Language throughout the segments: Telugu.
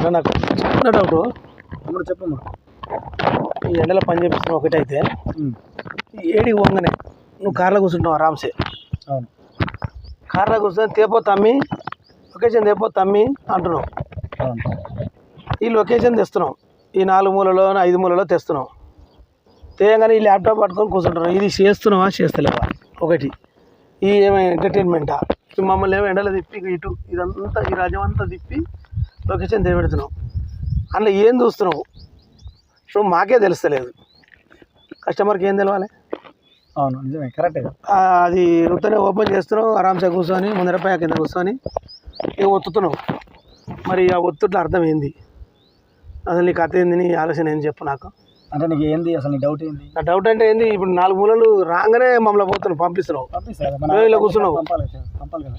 అన్న నాకు. చిన్న డౌట్ తమ్ముడు చెప్పమ్మా. ఈ ఎండలో పని చేపిస్తున్న ఒకటైతే ఈ ఏడి వంగనే నువ్వు కార్లో కూర్చుంటావు ఆరామ్సే అవును. కార్లో కూర్చొని తేపో తమ్మి లొకేషన్ తేపో తమ్మి అంటున్నావు. ఈ లొకేషన్ తెస్తున్నావు. ఈ నాలుగు మూలలో ఐదు మూలలో తెస్తున్నావు. తేయగానే ఈ ల్యాప్టాప్ పట్టుకొని కూర్చుంటున్నావు. ఇది చేస్తున్నావా చేస్తలేవా? ఒకటి. ఈ ఏమైనా ఎంటర్టైన్మెంటా మమ్మల్ని ఏమో ఎండలో తిప్పి ఇటు ఇదంతా ఈ రాజ్యం అంతా తిప్పి లొకేషన్ తెపెడుతున్నావు అందులో ఏం చూస్తున్నావు? సో మాకే తెలుస్తలేదు. కస్టమర్కి ఏం తెలవాలి? అవును నిజమే కరెక్టే అది ఉత్తనే ఓపెన్ చేస్తున్నావు ఆరామ్సే కూర్చొని ముందరపై కింద కూర్చొని ఇక ఒత్తుతున్నావు? మరి ఆ ఒత్తుట్లో అర్థం ఏంది? అసలు నీ కథ ఏంది? నీ ఆలోచన ఏంది చెప్పు నాకు. అంటే నీకు ఏంది? అసలు నీ డౌట్ ఏంది? నా డౌట్ అంటే ఏంది? ఇప్పుడు నాలుగు మూలలు రాగానే మమ్మల్ని పోతున్నావు పంపిస్తున్నావు. ఇలా కూర్చున్నావు. పంపాలి కదా, పంపాలి కదా.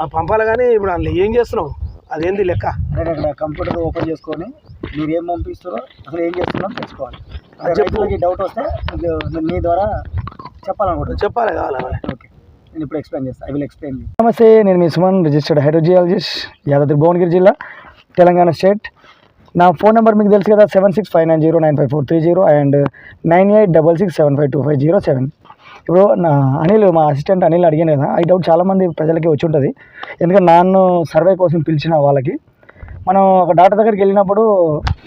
ఆ పంపాలి కానీ ఇప్పుడు అందులో ఏం చేస్తున్నావు? అదేంది లెక్క? కంప్యూటర్ ఓపెన్ చేసుకొని మీరు ఏం పంపిస్తారో అసలు ఏం చేస్తున్నారో తెలుసుకోవాలి. రైతులకి డౌట్ వస్తే మీ ద్వారా చెప్పాలనుకుంటున్నాను. చెప్పాలి కావాలి. ఓకే. నేను ఇప్పుడు ఎక్స్ప్లెయిన్ చేస్తాను ఐ విల్ ఎక్స్ప్లెయిన్ నమస్తే నేను మీ సుమన్ రిజిస్టర్డ్ హైడ్రోజియాలజిస్ట్ యాదాద్రి భువనగిరి జిల్లా తెలంగాణ స్టేట్. నా ఫోన్ నెంబర్ మీకు తెలుసు కదా seven six five nine zero nine five four three zero and nine eight double six seven five two five zero seven ఇప్పుడు నా అనిల్ మా అసిస్టెంట్ అనిల్ అడిగాను కదా ఐ డౌట్ చాలామంది ప్రజలకి వచ్చి ఉంటుంది. ఎందుకంటే నాన్ను సర్వే కోసం పిలిచిన వాళ్ళకి మనం ఒక డాక్టర్ దగ్గరికి వెళ్ళినప్పుడు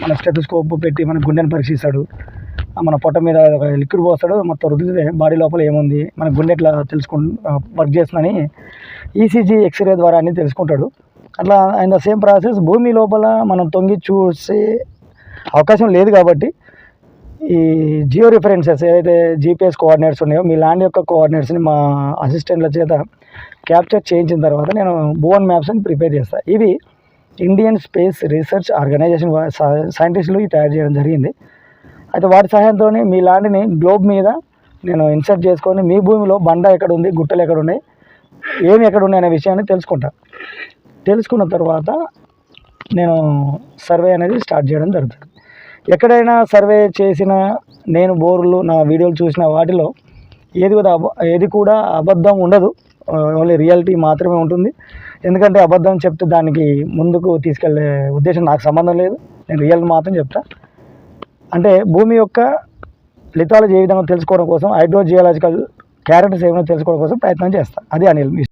మన స్టెథోస్కోప్ పెట్టి మన గుండెని పరీక్షిస్తాడు. మన పొట్ట మీద ఒక లిక్విడ్ పోస్తాడు మొత్తం రుద్దితే బాడీ లోపల ఏముంది మన గుండె ఎట్లా తెలుసుకు వర్క్ చేస్తుందని E C G X ray ద్వారా అన్నీ తెలుసుకుంటాడు. అట్లా అండ్ ద సేమ్ ప్రాసెస్ భూమి లోపల మనం తొంగి చూసే అవకాశం లేదు కాబట్టి ఈ జియో రిఫరెన్సెస్ ఏదైతే జీపీఎస్ కోఆర్డినేట్స్ ఉన్నాయో మీ ల్యాండ్ యొక్క కోఆర్డినేట్స్ని మా అసిస్టెంట్ల చేత క్యాప్చర్ చేయించిన తర్వాత నేను భువన్ మ్యాప్స్ని ప్రిపేర్ చేస్తాను ఇవి ఇండియన్ స్పేస్ రీసెర్చ్ ఆర్గనైజేషన్ సైంటిస్టులు తయారు చేయడం జరిగింది. అయితే వాటి సహాయంతో మీ ల్యాండ్ని గ్లోబ్ మీద నేను ఇన్సర్ట్ చేసుకొని మీ భూమిలో బండ ఎక్కడ ఉంది గుట్టలు ఎక్కడ ఉన్నాయి ఏమి ఎక్కడ ఉన్నాయి అనే విషయాన్ని తెలుసుకుంటా. తెలుసుకున్న తర్వాత నేను సర్వే అనేది స్టార్ట్ చేయడం జరుగుతుంది. ఎక్కడైనా సర్వే చేసిన నేను బోర్లు నా వీడియోలు చూసిన వాటిలో ఏది కూడా అబ ఏది కూడా అబద్ధం ఉండదు. ఓన్లీ రియాలిటీ మాత్రమే ఉంటుంది. ఎందుకంటే అబద్ధం చెప్తే దానికి ముందుకు తీసుకెళ్ళే ఉద్దేశం నాకు సంబంధం లేదు. నేను రియల్ మాత్రం చెప్తా. అంటే భూమి యొక్క లిథాలజీ ఏ విధంగా తెలుసుకోవడం కోసం హైడ్రోజియాలజికల్ క్యారెక్టర్స్ ఏమైనా తెలుసుకోవడం కోసం ప్రయత్నం చేస్తాను అది అనిల్ మీ